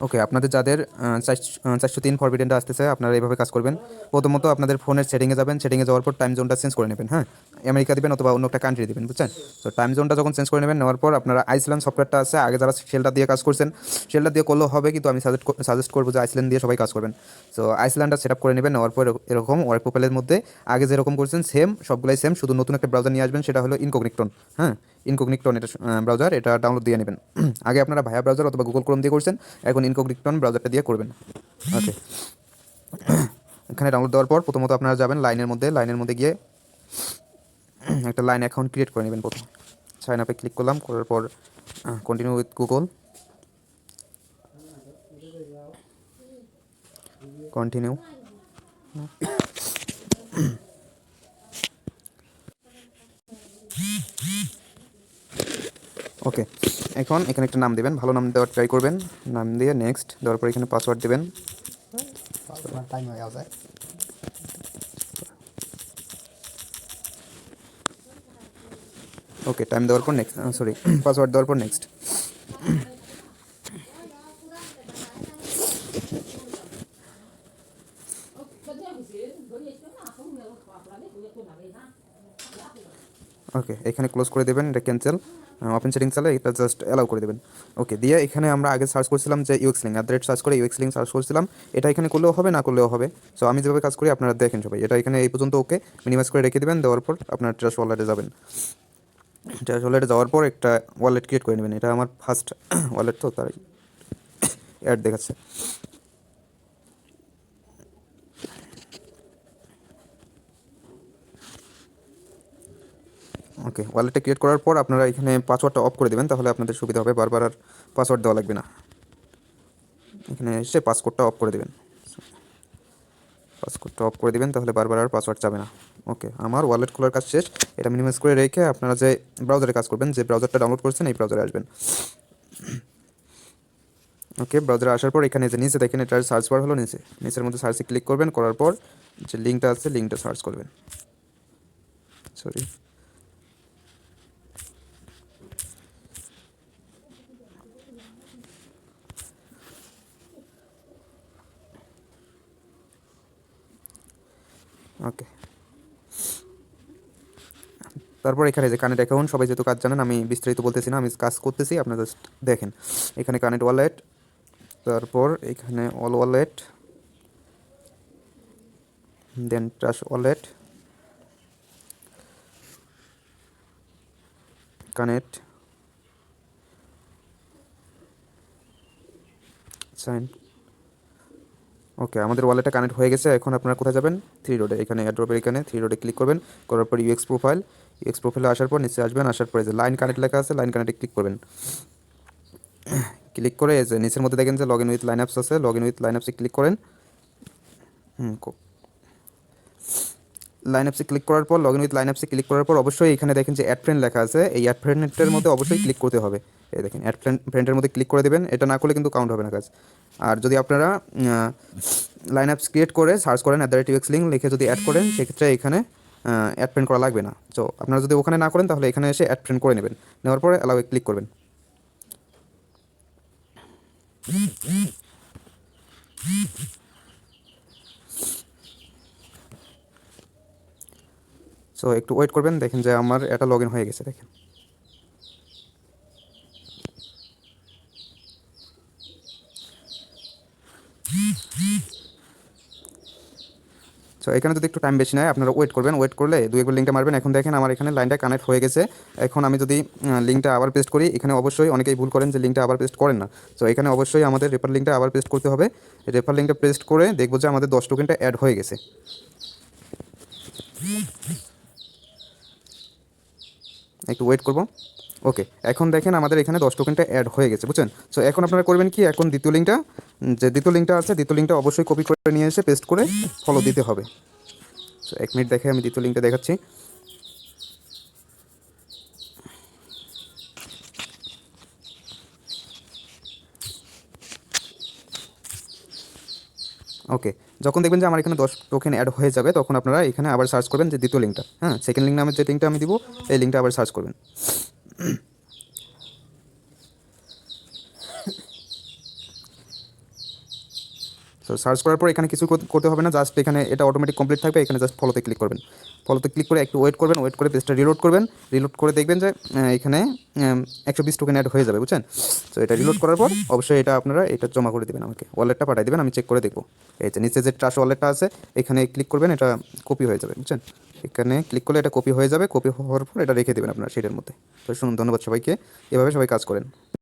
ওকে আপনাদের যাদের চারশো তিন ফরবিডেন্টটা আসতেছে, আপনারা এইভাবে কাজ করবেন। প্রথমত আপনাদের ফোনের সেটিংয়ে যাবেন সেটিংয়ে যাওয়ার পর টাইম জোনটা চেঞ্জ করে নেবেন হ্যাঁ? আমেরিকা দিবেন অথবা অন্য একটা কান্ট্রি দেবেন, বুঝছেন? তো টাইম জোনটা যখন চেঞ্জ করে নেবেন, নেওয়ার পর আপনারা আইসল্যান্ড সফটওয়্যারটা আছে, আগে যারা শেলটা দিয়ে কাজ করছেন শেলটা দিয়ে করলেও হবে, কিন্তু আমি সাজেস্ট সাজেস্ট করব যে আইসল্যান্ড দিয়ে সবাই কাজ করবেন। তো আইসল্যান্ডটা সেট আপ করে নেবেন, নেওয়ার পর এরকম ওয়ার্ক প্রোফাইলের মধ্যে, আগে যেরকম করছেন সেম সবগুলাই সেম শুধু নতুন একটা ব্রাউজার নিয়ে আসবেন, সেটা হলো ইনকোগনিকটন হ্যাঁ? ইনকোগনিকটন এটা ব্রাউজার এটা ডাউনলোড দিয়ে নেবেন। আগে আপনারা ভায়া ব্রাউজার অথবা গুগল ক্রোম দিয়ে করছেন, এখন ইনকোগনিকটন ব্রাউজারটা দিয়ে করবেন। ওকে এখানে ডাউনলোড দেওয়ার পর প্রথমত আপনারা যাবেন লাইনের মধ্যে লাইনের মধ্যে গিয়ে একটা লাইন অ্যাকাউন্ট ক্রিয়েট করে নেবেন প্রথম। সাইন আপে ক্লিক করলাম, করার পর continue with Google continue okay এখন এখানে একটা নাম দেবেন। ভালো নাম দেওয়ার ট্রাই করবেন। নাম দিয়ে নেক্সট দেওয়ার পর এখানে পাসওয়ার্ড দেবেন। ওকে টাইম দেওয়ার পর নেক্সট সরি পাসওয়ার্ড দেওয়ার পর নেক্সট ওকে, এখানে ক্লোজ করে দেবেন, এটা ক্যান্সেল ওপেন সেটিং চালে এটা জাস্ট অ্যালাউ করে দেবেন। ওকে, দিয়ে এখানে আমরা আগে সার্চ করছিলাম যে ইউএক্স লিঙ্ক অ্যাট সার্চ করে ইউএক্স লিঙ্ক সার্চ করছিলাম। এটা এখানে করলেও হবে, না করলেও হবে? সো আমি যেভাবে কাজ করি, আপনারা দেখেন সবাই। এটা এখানে এই পর্যন্ত ওকে মিনিমাইজ করে রেখে দেবেন, দেওয়ার পর আপনার ট্রাস ওয়ালেটে যাবেন। ট্রাস ওয়ালেটে যাওয়ার পর একটা ওয়ালেট ক্রিয়েট করে নেবেন। এটা আমার ফার্স্ট ওয়ালেট তো তাই অ্যাড দেখাচ্ছে। ওকে ওয়ালেটটা ক্রিয়েট করার পর আপনারা এখানে পাসওয়ার্ডটা অফ করে দেবেন, তাহলে আপনাদের সুবিধা হবে, বারবার আর পাসওয়ার্ড দেওয়া লাগবে না। এখানে এসে পাসকোডটা অফ করে দেবেন। পাসকোডটা অফ করে দেবেন, তাহলে বারবার আর পাসওয়ার্ড যাবে না। ওকে, আমার ওয়ালেট খোলার কাজ শেষ। এটা মিনিমাইজ করে রেখে আপনারা যে ব্রাউজারে কাজ করবেন, যে ব্রাউজারটা ডাউনলোড করছেন, এই ব্রাউজারে আসবেন। ওকে ব্রাউজারে আসার পর এখানে যে নিচে দেখেন, এটার সার্চ বার হলো নিচে। নিচের মধ্যে সার্চে ক্লিক করবেন, করার পর যে লিঙ্কটা আছে লিঙ্কটা সার্চ করবেন। Sorry okay. তারপর এখানে যে কানেক্ট অ্যাকাউন্ট সবাই যেহেতু কাজ জানেন, আমি বিস্তারিত বলতেছি না, আমি কাজ করতেছি, আপনারা জাস্ট দেখেন। এখানে কানেক্ট ওয়ালেট তারপর এখানে all wallet then trash wallet connect sign okay আমাদের ওয়ালেটটা কানেক্ট হয়ে গেছে। এখন আপনারা কোথায় যাবেন? থ্রি রোডে এখানে অ্যাড্রপের এখানে থ্রি রোডে ক্লিক করবেন। করার পর ইউএক্স প্রোফাইল ইউএক্স প্রোফাইলে আসার পর নিচে আসবেন। আসার পরে যে লাইন কানেক্ট লেখা আছে লাইন কানেক্টে ক্লিক করবেন। ক্লিক করে যে নিচের মধ্যে দেখেন যে log in with line apps আছে। লগ ইন উইথ লাইন অ্যাপসে ক্লিক করেন। হুম লাইন অ্যাপসে ক্লিক করার পর লগ ইন উইথ লাইন অ্যাপসে ক্লিক করার পর অবশ্যই এখানে দেখেন যে অ্যাড ফ্রেন্ড লেখা আছে। এই অ্যাড ফ্রেন্ডের মধ্যে অবশ্যই ক্লিক করতে হবে। এই দেখেন অ্যাড ফ্রেন্ড ফ্রেন্ডের মধ্যে ক্লিক করে দেবেন, এটা না করলে কিন্তু কাউন্ট হবে না কাজ আর যদি আপনারা লাইন অ্যাপস ক্রিয়েট করে সার্চ করেন at the rate UX link লিখে যদি অ্যাড করেন, সেক্ষেত্রে এখানে অ্যাড ফ্রেন্ড করা লাগবে না। তো আপনারা যদি ওখানে না করেন, তাহলে এখানে এসে অ্যাড ফ্রেন্ড করে নেবেন। নেওয়ার পরে অ্যালাউয়ে ক্লিক করবেন। সো একটু ওয়েট করবেন, দেখেন যে আমার এটা লগ হয়ে গেছে, দেখেন। সো এখানে যদি একটু টাইম বেশি নেয়, আপনারা ওয়েট করবেন ওয়েট করলে দুই একবার লিঙ্কটা মারবেন। এখন দেখেন আমার এখানে লাইনটা কানেক্ট হয়ে গেছে। এখন আমি যদি লিঙ্কটা আবার পেস্ট করি, এখানে অবশ্যই অনেকেই ভুল করেন যে লিঙ্কটা আবার পেস্ট করেন না। সো এখানে অবশ্যই আমাদের রেফার লিঙ্কটা আবার পেস্ট করতে হবে। রেফার লিঙ্কটা পেস্ট করে দেখব যে আমাদের দশ টোকেনটা অ্যাড হয়ে গেছে। একটু ওয়েট করব। ওকে, এখন দেখেন আমাদের এখানে দশ টোকেনটা অ্যাড হয়ে গেছে, বুঝছেন? সো এখন আপনারা করবেন কি, এখন দ্বিতীয় লিঙ্কটা যে দ্বিতীয় লিঙ্কটা আছে, দ্বিতীয় লিঙ্কটা অবশ্যই কপি করে নিয়ে এসে পেস্ট করে ফলো দিতে হবে। সো এক মিনিট দেখে আমি দ্বিতীয় লিঙ্কটা দেখাচ্ছি। ওকে, যখন দেখবেন যে আমার এখানে দশ টোকেন অ্যাড হয়ে যাবে, তখন আপনারা এখানে আবার সার্চ করবেন যে দ্বিতীয় লিঙ্কটা হ্যাঁ? সেকেন্ড লিঙ্ক নামের যে লিঙ্কটা আমি দিব, এই লিঙ্কটা আবার সার্চ করবেন। তো সার্চ করার পর এখানে কিছু করতে হবে না জাস্ট এখানে এটা অটোমেটিক কমপ্লিট থাকবে, এখানে জাস্ট ফলোতে ক্লিক করবেন। ফলোতে ক্লিক করে একটু ওয়েট করবেন, ওয়েট করে পেজটা রিলোড করবেন। রিলোড করে দেখবেন যে এখানে একশো বিশ টোকেন অ্যাড হয়ে যাবে, বুঝছেন? তো এটা রিলোড করার পর অবশ্যই এটা আপনারা এটা জমা করে দেবেন আমাকে। ওয়ালেটটা পাঠিয়ে দেবেন, আমি চেক করে দেখব। এই যে নিচে যে ট্রাস্ট ওয়ালেটটা আছে, এখানে ক্লিক করবেন, এটা কপি হয়ে যাবে, বুঝছেন? এখানে ক্লিক করলে এটা কপি হয়ে যাবে কপি হওয়ার পর এটা রেখে দেবেন আপনার সেটার মধ্যে। তো শুনুন, ধন্যবাদ সবাইকে। এভাবে সবাই কাজ করেন।